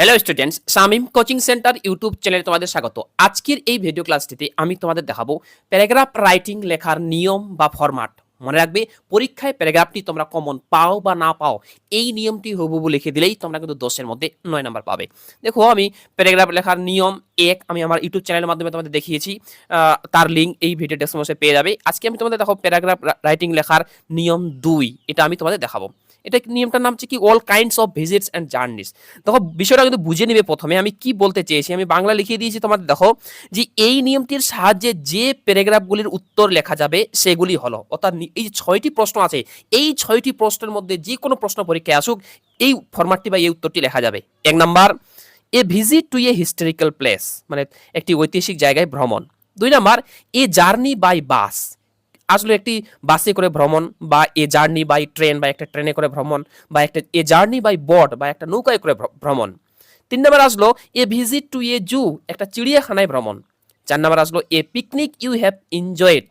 Hello students Shamim coaching centre YouTube চ্যানেলে তোমাদের স্বাগত আজকের এই ভিডিও ক্লাসটিতে আমি তোমাদের দেখাবো প্যারাগ্রাফ রাইটিং লেখার নিয়ম বা ফরম্যাট মনে রাখবে পরীক্ষায় প্যারাগ্রাফটি তোমরা কমন পাও বা না পাও এই নিয়মটি হুবহু লিখে দিলেই তোমরা কিন্তু দশের মধ্যে নয় নাম্বার পাবে দেখো আমি প্যারাগ্রাফ লেখার নিয়ম এক আমি আমার ইউটিউব চ্যানেলের মাধ্যমে তোমাদের দেখিয়েছি তার লিঙ্ক এই ভিডিও ডেসক্রিপশনে পেয়ে যাবে আজকে আমি তোমাদের দেখো প্যারাগ্রাফ রাইটিং লেখার নিয়ম দুই এটা আমি তোমাদের দেখাবো এটা নিয়মটার নাম হচ্ছে কি all kinds of visits and journeys দেখো বিষয়টা কিন্তু বুঝে নিবে প্রথমে আমি কি বলতে চেয়েছি আমি বাংলা লিখিয়ে দিয়েছি তোমাদের দেখো যে এই নিয়মটির সাহায্যে যে প্যারাগ্রাফগুলির উত্তর লেখা যাবে সেগুলি হলো অর্থাৎ এই ছয়টি প্রশ্ন আছে এই ছয়টি প্রশ্নের মধ্যে যে কোনো প্রশ্ন পরীক্ষায় আসুক এই ফরম্যাটটি বা এই উত্তরটি লেখা যাবে এক number a visit to a historical place মানে একটি ঐতিহাসিক জায়গায় ভ্রমণ দুই number a journey by bus আসলে একটি বাসে করে ভ্রমণ বা এ জার্নি বাই ট্রেন বা একটা ট্রেনে করে ভ্রমণ বা একটা এ জার্নি বাই বোট বা একটা নৌকায় করে ভ্রমণ তিন নম্বর আসলো এ ভিজিট টু এ জু একটা চিড়িয়াখানায় ভ্রমণ চার নম্বর আসলো a picnic you have enjoyed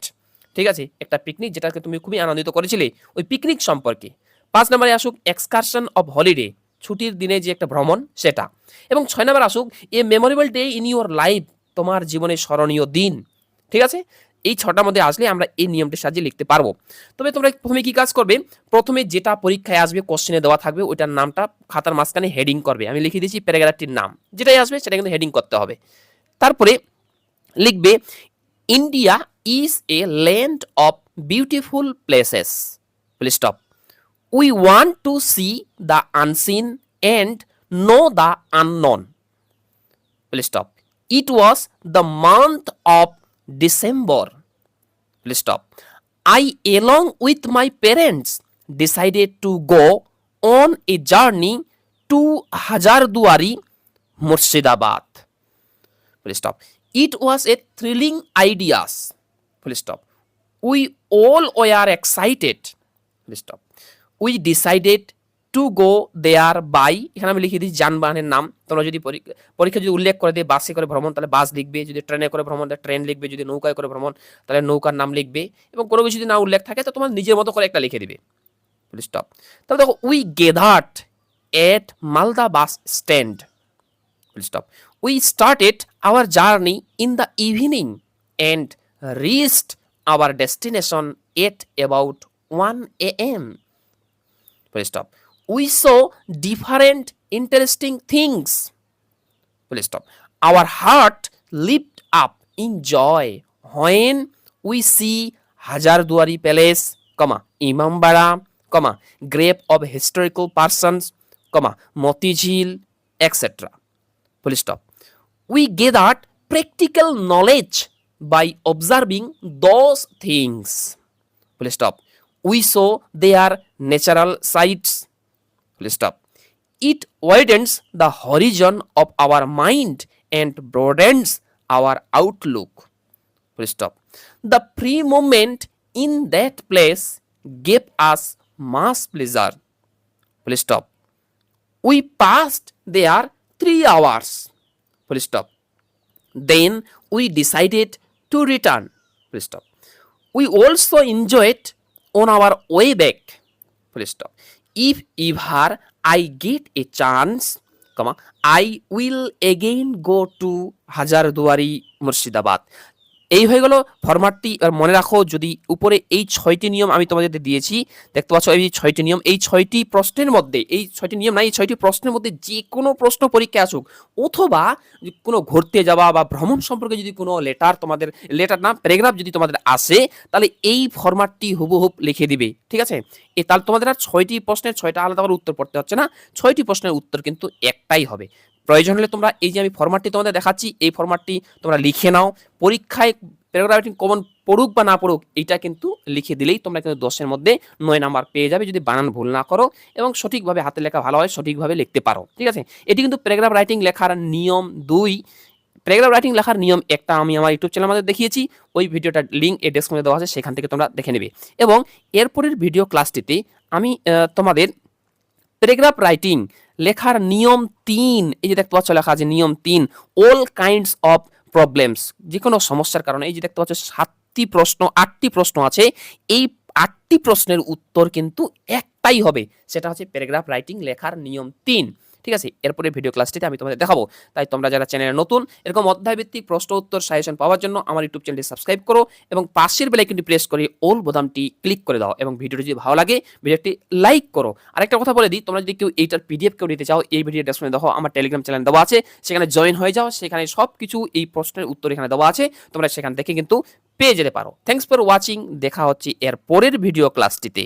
ঠিক আছে একটা পিকনিক যেটাকে তুমি খুবই আনন্দিত করেছিলে ওই পিকনিক সম্পর্কে পাঁচ নম্বরে আসুক এক্সকারশন অফ হলিডে ছুটির দিনে যে একটা ভ্রমণ সেটা এবং ছয় নম্বর আসুক a memorable day in your life তোমার জীবনে স্মরণীয় দিন ঠিক আছে এই ছটার মধ্যে আসলে আমরা এই নিয়মটির সাহায্যে লিখতে পারবো তবে তোমরা প্রথমে কি কাজ করবে প্রথমে যেটা পরীক্ষায় আসবে কোশ্চেনে দেওয়া থাকবে ওইটার নামটা খাতার মাঝখানে হেডিং করবে আমি লিখে দিয়েছি প্যারাগ্রাফটির নাম যেটাই আসবে সেটা কিন্তু হেডিং করতে হবে তারপরে লিখবে India is a land of beautiful places full stop we want to see the unseen and know the unknown full stop it was the month of December Please stop. I, along with my parents, decided to go on a journey to Hajarduari, Murshidabad. Please stop. It was a thrilling idea. Please stop. We all were excited. Please stop. We decided to go there by এখানে আমি লিখে দিই যানবাহনের নাম তোমরা যদি পরীক্ষা যদি উল্লেখ করে দিয়ে বাসে করে ভ্রমণ তাহলে বাস লিখবে যদি ট্রেনে করে ভ্রমণ তাহলে ট্রেন লিখবে যদি নৌকায় করে ভ্রমণ তাহলে নৌকার নাম লিখবে এবং কোনো কিছু যদি না উল্লেখ থাকে তো তোমার নিজের মতো করে একটা লিখে দিবে স্টপ তাহলে দেখো we gathered at Malda bus stand stop we start started our journey in the evening and reached our destination at about one A M stop we saw different interesting things. Please stop. Our heart leaped up in joy when we see Hajarduari Palace, Imambara, grave of historical persons, Motijil, etc. Please stop. We gathered practical knowledge by observing those things. Please stop. We saw their natural sights, Please stop. It widens the horizon of our mind and broadens our outlook. Please stop. The free moment in that place gave us mass pleasure. Please stop. We passed there three hours. Please stop. Then we decided to return. Please stop. We also enjoyed on our way back. Please stop. If ever I get a chance, I will again go to Hajarduari, Murshidabad. এই হয়ে গেল ফরম্যাটটি আর মনে রাখো যদি উপরে এই ছয়টি নিয়ম আমি তোমাদের দিয়েছি দেখতে পাচ্ছ এই ছয়টি নিয়ম এই ছয়টি প্রশ্নের মধ্যে এই ছয়টি নিয়ম না এই ছয়টি প্রশ্নের মধ্যে যে কোনো প্রশ্ন পরীক্ষা আসুক অথবা কোনো ঘুরতে যাওয়া বা ভ্রমণ সম্পর্কে যদি কোনো লেটার তোমাদের লেটার না প্যারাগ্রাফ যদি তোমাদের আসে তাহলে এই ফরম্যাটটি হুবহুব লিখে দিবে ঠিক আছে এ তাহলে তোমাদের আর ছয়টি প্রশ্নের ছয়টা আলাদা করে উত্তর পড়তে হচ্ছে না ছয়টি প্রশ্নের উত্তর কিন্তু একটাই হবে প্রয়োজন হলে তোমরা এই যে আমি ফর্মাটটি তোমাদের দেখাচ্ছি এই ফর্মাটটি তোমরা লিখে নাও পরীক্ষায় প্যারাগ্রাফিং কমন পড়ুক বা না পড়ুক এটা কিন্তু লিখে দিলেই তোমরা কিন্তু দশের মধ্যে নয় নাম্বার পেয়ে যাবে যদি বানান ভুল না করো এবং সঠিকভাবে হাতে লেখা ভালো হয় সঠিকভাবে লিখতে পারো ঠিক আছে এটি কিন্তু প্যারাগ্রাফ রাইটিং লেখার নিয়ম দুই প্যারাগ্রাফ রাইটিং লেখার নিয়ম একটা আমি আমার ইউটিউব চ্যানেল আমাদের দেখিয়েছি ওই ভিডিওটার লিঙ্ক এ মধ্যে দেওয়া আছে সেখান থেকে তোমরা দেখে নেবে এবং এরপরের ভিডিও ক্লাসটিতে আমি তোমাদের প্যারাগ্রাফ রাইটিং লেখার নিয়ম তিন এই যে দেখতে পাচ্ছ লেখা আছে নিয়ম তিন অল কাইন্ডস অফ প্রবলেমস যে কোনো সমস্যার কারণে এই যে দেখতে পাচ্ছ সাতটি প্রশ্ন আটটি প্রশ্ন আছে এই আটটি প্রশ্নের উত্তর কিন্তু একটাই হবে সেটা হচ্ছে প্যারাগ্রাফ রাইটিং লেখার নিয়ম তিন ঠিক আছে এরপরে ভিডিও ক্লাসটিতে আমি তোমাদের দেখাবো তাই তোমরা যারা চ্যানেলে নতুন এরকম অধ্যায়ভিত্তিক প্রশ্ন উত্তর সাজেশন পাওয়ার জন্য আমার ইউটিউব চ্যানেলটি সাবস্ক্রাইব করো এবং পাশের বেলাইকনটি প্রেস করে ওল বোতামটি ক্লিক করে দাও এবং ভিডিওটি যদি ভালো লাগে ভিডিওটি লাইক করো আরেকটা কথা বলে দিই তোমরা যদি কেউ এইটার পিডিএফ কেউ নিতে চাও এই ভিডিও ডেসক্রিপশনে দেখো আমার টেলিগ্রাম চ্যানেল দেওয়া আছে সেখানে জয়েন হয়ে যাও সেখানে সব কিছু এই প্রশ্নের উত্তর এখানে দেওয়া আছে তোমরা সেখান থেকে কিন্তু পেয়ে যেতে পারো থ্যাংকস ফর ওয়াচিং দেখা হচ্ছে এর পরের ভিডিও ক্লাসটিতে